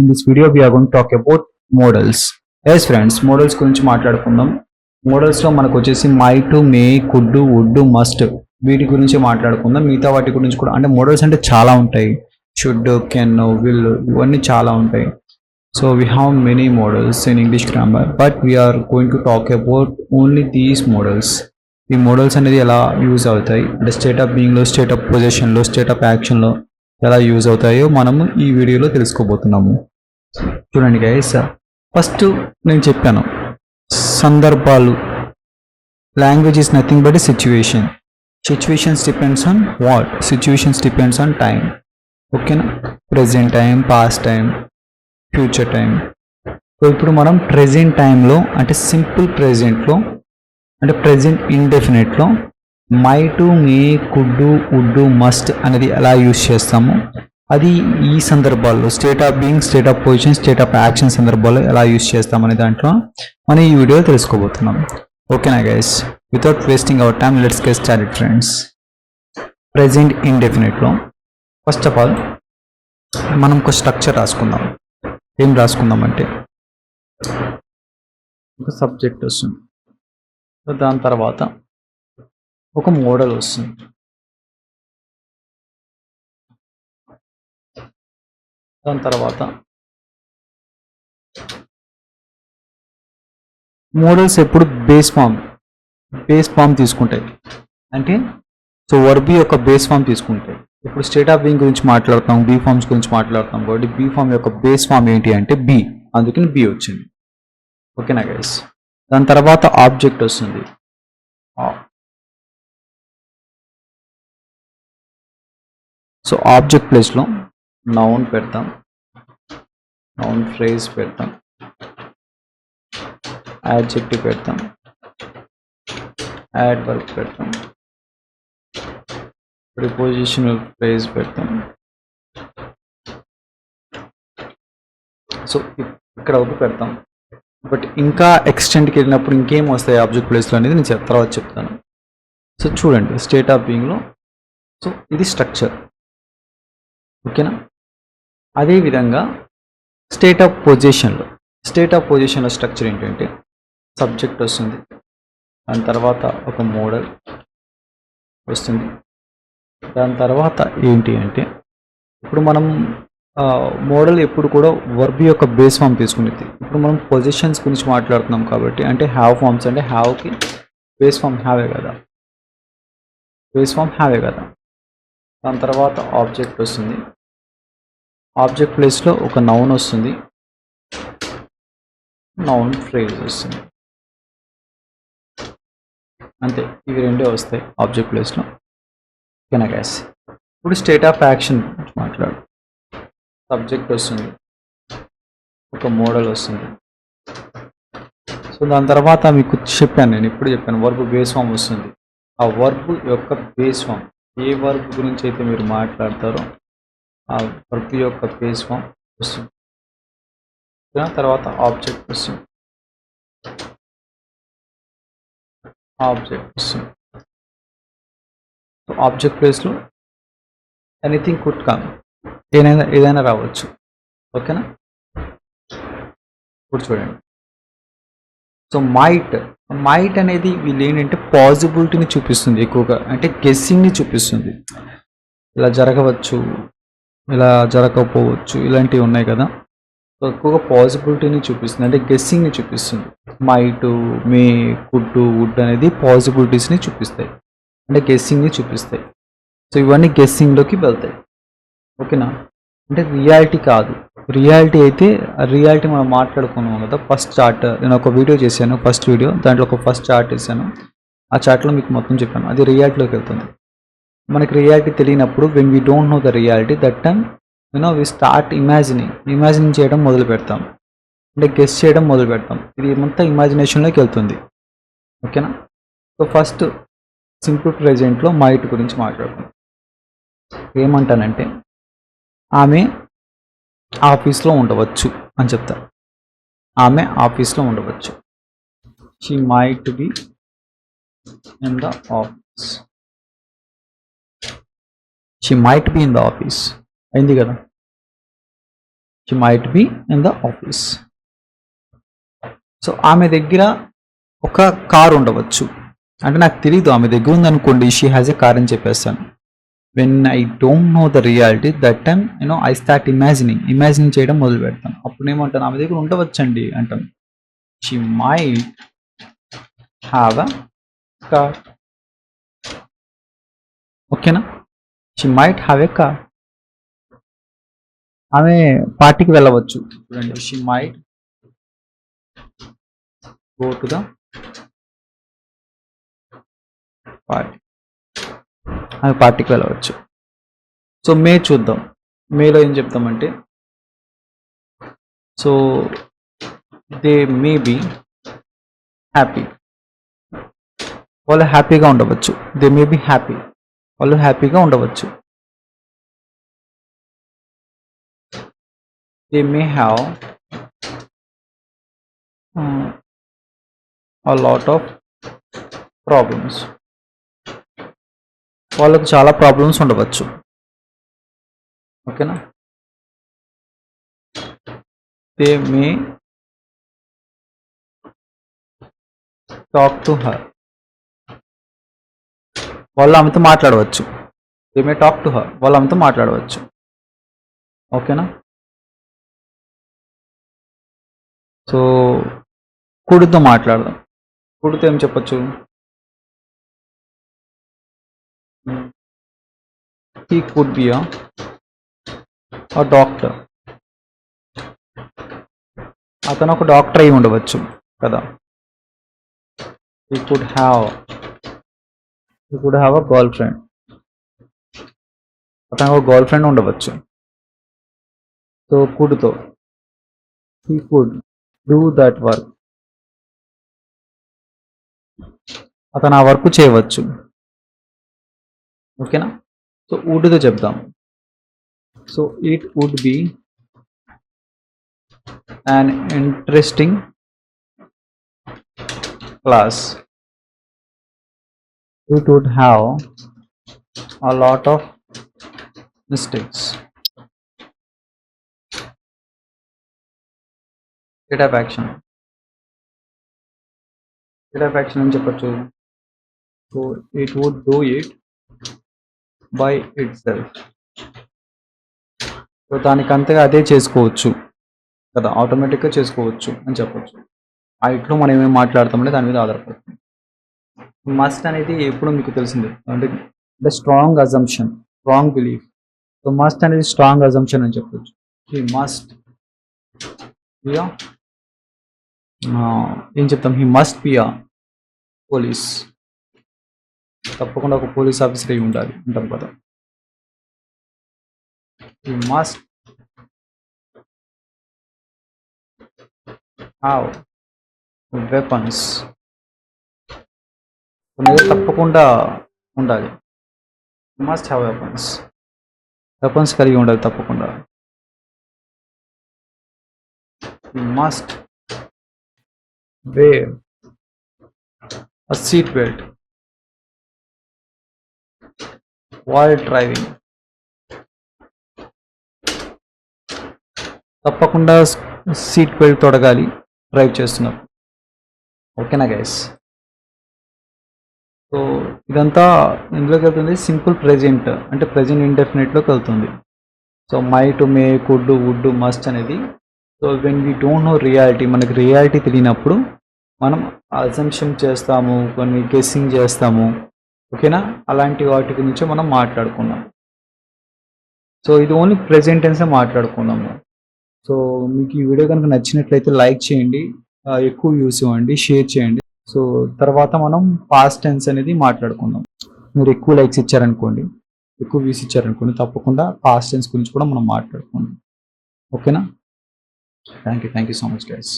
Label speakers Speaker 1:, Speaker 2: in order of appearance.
Speaker 1: In this video we are talk about models yes friends models గురించి మాట్లాడుకుందాం. మోడల్స్లో మనకు వచ్చేసి might to may could would must వీటి గురించి మాట్లాడుకుందాం. మిగతా వాటి గురించి కూడా అంటే మోడల్స్ అంటే చాలా ఉంటాయి. షుడ్ కెన్ విల్ ఇవన్నీ చాలా ఉంటాయి. So we have many models in English grammar but we are going to talk about only these models ఈ మోడల్స్ అనేది ఎలా యూజ్ అవుతాయి? అంటే స్టేట్ ఆఫ్ బీయింగ్లో స్టేట్ ఆఫ్ పొజిషన్లో స్టేట్ ఆఫ్ యాక్షన్లో ఎలా యూజ్ అవుతాయో మనము ఈ వీడియోలో తెలుసుకోబోతున్నాము. చూడండి గైస్ ఫస్ట్ నేను చెప్పాను సందర్భాలు language is nothing but situation situations depends on what situations depends on time ఓకేనా present time past time future time so ఇప్పుడు మనం ప్రజెంట్ టైంలో అంటే సింపుల్ ప్రజెంట్లో అంటే present ఇన్డెఫినెట్లో might to may could would must అనేది ఎలా యూస్ చేస్తాము? అది ఈ సందర్భాల్లో state of being state of position state of action సందర్భాల్లో ఎలా యూజ్ చేస్తామనే దాంట్లో మనం ఈ వీడియో తెలుసుకోబోతున్నాం. ఓకేనా guys without wasting our time let's get start friends present ఇన్డెఫినెట్లో first of all మనం ఒక స్ట్రక్చర్ రాసుకుందాం. ఏం రాసుకుందాం అంటే? ఒక సబ్జెక్ట్ వస్తుంది. దాని తర్వాత ఒక మోడల్ వస్తుంది. దాని తర్వాత మోడల్స్ ఎప్పుడు బేస్ ఫామ్ బేస్ ఫామ్ తీసుకుంటాయి. అంటే సో వర్బీ యొక్క బేస్ ఫామ్ తీసుకుంటాయి. ఇప్పుడు స్టేట్ ఆఫ్ బీయింగ్ గురించి మాట్లాడతాం బీ ఫామ్స్ గురించి మాట్లాడుతాం కాబట్టి బీ ఫామ్ యొక్క బేస్ ఫామ్ ఏంటి అంటే బి. అందుకని బి వచ్చింది. ఓకేనా గైస్? దాని తర్వాత ఆబ్జెక్ట్ వస్తుంది. సో ఆబ్జెక్ట్ ప్లేస్లో నౌన్ పెడతాం. నౌన్ ఫ్రేజ్ పెడతాం. యాడ్జెక్టివ్ పెడతాం. యాడ్ వర్క్ పెడతాం. ప్రిపోజిషనల్ ఫ్రేజ్ పెడతాం. సో ఇక్కడ ఒకటి పెడతాం. బట్ ఇంకా ఎక్స్టెంట్కి వెళ్ళినప్పుడు ఇంకేం వస్తాయి ఆబ్జెక్ట్ ప్లేస్లో అనేది నేను తర్వాత చెప్తాను. సో చూడండి స్టేట్ ఆఫ్ బీయింగ్లో సో ఇది స్ట్రక్చర్ ఓకేనా? అదేవిధంగా స్టేట్ ఆఫ్ పొజిషన్లో స్టేట్ ఆఫ్ పొజిషన్లో స్ట్రక్చర్ ఏంటంటే సబ్జెక్ట్ వస్తుంది. దాని తర్వాత ఒక మోడల్ వస్తుంది. దాని తర్వాత ఏంటి అంటే ఇప్పుడు మనం మోడల్ ఎప్పుడు కూడా వర్బ్ యొక్క బేస్ ఫామ్ తీసుకునేది ఇప్పుడు మనం పొజిషన్స్ గురించి మాట్లాడుతున్నాం కాబట్టి అంటే హ్యావ్ ఫామ్స్ అంటే హ్యావ్కి బేస్ ఫామ్ హ్యావే కదా? బేస్ ఫామ్ హ్యావే కదా? దాని తర్వాత ఆబ్జెక్ట్ వస్తుంది. ఆబ్జెక్ట్ ప్లేస్లో ఒక నౌన్ వస్తుంది. నౌన్ ఫ్రేజ్ వస్తుంది. అంతే ఇవి రెండే వస్తాయి ఆబ్జెక్ట్ ప్లేస్లో కెనగాస్ ఇప్పుడు స్టేట్ ఆఫ్ యాక్షన్ మాట్లాడు. సబ్జెక్ట్ వస్తుంది. ఒక మోడల్ వస్తుంది. సో దాని తర్వాత మీకు చెప్పాను నేను ఇప్పుడు చెప్పాను. వర్బ్ బేస్ ఫామ్ వస్తుంది. ఆ వర్బ్ యొక్క బేస్ ఫామ్ ఏ వర్బ్ గురించి అయితే మీరు మాట్లాడతారో ఆ వర్క్ యొక్క పేజ్ ఫామ్ వస్తుంది. తర్వాత ఆబ్జెక్ట్ వస్తుంది. ఆబ్జెక్ట్ వస్తుంది. ఆబ్జెక్ట్ ప్లేస్లో ఎనీథింగ్ కుట్ కాదు ఏదైనా ఏదైనా రావచ్చు. ఓకేనా? ఇప్పుడు చూడండి. సో మైట్ మైట్ అనేది వీళ్ళు ఏంటంటే పాజిబిలిటీని చూపిస్తుంది ఎక్కువగా. అంటే గెస్సింగ్ని చూపిస్తుంది. ఇలా జరగవచ్చు. ఇలా జరగకపోవచ్చు. ఇలాంటివి ఉన్నాయి కదా. సో ఎక్కువగా పాసిబిలిటీని చూపిస్తుంది. అంటే గెస్సింగ్ని చూపిస్తుంది. మైటు మే కుడ్ వుడ్ అనేది పాసిబిలిటీస్ని చూపిస్తాయి. అంటే గెస్సింగ్ని చూపిస్తాయి. సో ఇవన్నీ గెస్సింగ్లోకి వెళ్తాయి. ఓకేనా అంటే రియాలిటీ కాదు. రియాలిటీ అయితే రియాలిటీ మనం మాట్లాడుకున్నాం కదా ఫస్ట్ చార్ట్ నేను ఒక వీడియో చేశాను ఫస్ట్ వీడియో దాంట్లో ఒక ఫస్ట్ చార్ట్ వేసాను ఆ చార్ట్లో మీకు మొత్తం చెప్పాను. అది రియాలిటీలోకి వెళ్తుంది. మనకి రియాలిటీ తెలియనప్పుడు when we don't know the reality that time you know we start imagining imagining చేయడం మొదలు పెడతాం. అంటే గెస్ చేయడం మొదలు పెడతాం. ఇది ఏమంతా ఇమాజినేషన్లోకి వెళ్తుంది. ఓకేనా సో ఫస్ట్ సింపుల్ ప్రెజెంట్లో మైట్ గురించి మాట్లాడుకుందాం. ఏమంటానంటే ఆమె ఆఫీస్లో ఉండవచ్చు అని చెప్తా. ఆమె ఆఫీస్లో ఉండవచ్చు. She might be in the office she might be in the office అయింది కదా? She might be in the office so ఆమె దగ్గర ఒక కార్ ఉండవచ్చు. అంటే నాకు తెలియదు ఆమె దగ్గర ఉందనుకోండి షీ హ్యాజ్ ఎ కార్ అని చెప్పేస్తాను. When I don't know the reality that time you know I start imagining imagining చేయడం మొదలు పెడతాను. అప్పుడు ఏమంటాను ఆమె దగ్గర ఉండవచ్చండి అంటాను. She might have a car ఓకేనా she might have a car ఆమె పార్టీకి వెళ్ళవచ్చు. చూడండి she might go to the party ఆమె పార్టీకి వెళ్ళవచ్చు. సో మే చూద్దాం. మేలో ఏం చెప్తామంటే so they may be happy వాళ్ళు హ్యాపీగా ఉండవచ్చు. దే మే బి హ్యాపీ వాళ్ళు హ్యాపీగా ఉండవచ్చు. They may have lot of problems వాళ్ళకు చాలా ప్రాబ్లమ్స్ ఉండవచ్చు. ఓకేనా? They may talk to her వాళ్ళు ఆమెతో మాట్లాడవచ్చు. They may talk to her వాళ్ళు ఆమెతో మాట్లాడవచ్చు. ఓకేనా సో కుడితో మాట్లాడదాం. కుడితో ఏం చెప్పచ్చు? He could be a doctor అతను ఒక డాక్టర్ అయి ఉండవచ్చు కదా? He could have you could have a girlfriend అతను ఒక గర్ల్ ఫ్రెండ్ ఉండవచ్చు so కుడ్తో he could do that work అతను ఆ వర్క్ చేయవచ్చు. ఓకేనా సో వుడ్తో చెప్దాం. So it would be an interesting class. It would have a lot of mistakes. State of action. State action అని చెప్పచ్చు. So it would do by itself so దానికంతగా అదే చేసుకోవచ్చు. కదా ఆటోమేటిక్గా చేసుకోవచ్చు అని చెప్పొచ్చు. ఆ ఇట్లో మనం ఏమేమి మాట్లాడతామంటే దాని మీద ఆధారపడుతుంది మస్ట్ అనేది ఎప్పుడు మీకు తెలిసిందే. అంటే the strong assumption strong belief. So must అనేది స్ట్రాంగ్ అజంప్షన్ అని చెప్పొచ్చు. హీ మస్ట్ బియా ఏం చెప్తాం? హీ మస్ట్ బియా పోలీస్ తప్పకుండా ఒక పోలీస్ ఆఫీసర్ అయి ఉండాలి. అంటాం కదా. హీ మస్ట్ వెపన్స్ అనేది తప్పకుండా ఉండాలి. మస్ట్ హ్యావ్ వెపన్స్ వెపన్స్ కలిగి ఉండాలి తప్పకుండా. Must wear seat belt while driving తప్పకుండా సీట్ బెల్ట్ తొడగాలి డ్రైవ్ చేస్తున్నారు ఓకేనా గైస్ సో ఇదంతా ఇందులోకి వెళ్తుంది సింపుల్ ప్రెజెంట్ అంటే ప్రెజెంట్ ఇండెఫినెట్లోకి వెళ్తుంది. So might to may could would must అనేది so when we don't know reality మనకి రియాలిటీ తెలియనప్పుడు మనం అజంప్షన్ చేస్తాము కొన్ని గెస్సింగ్ చేస్తాము ఓకేనా? అలాంటి వాటి గురించి మనం మాట్లాడుకున్నాం. సో ఇది ఓన్లీ ప్రెజెంట్ టెన్సే మాట్లాడుకున్నాము. సో మీకు ఈ వీడియో కనుక నచ్చినట్లయితే లైక్ చేయండి ఎక్కువ యూస్ ఇవ్వండి షేర్ చేయండి. సో తర్వాత మనం పాస్ట్ టెన్స్ అనేది మాట్లాడుకుందాం. మీరు ఎక్కువ లైక్స్ ఇచ్చారనుకోండి ఎక్కువ వ్యూస్ ఇచ్చారనుకోండి తప్పకుండా పాస్ట్ టెన్స్ గురించి కూడా మనం మాట్లాడుకుందాం. ఓకేనా thank you thank you so much guys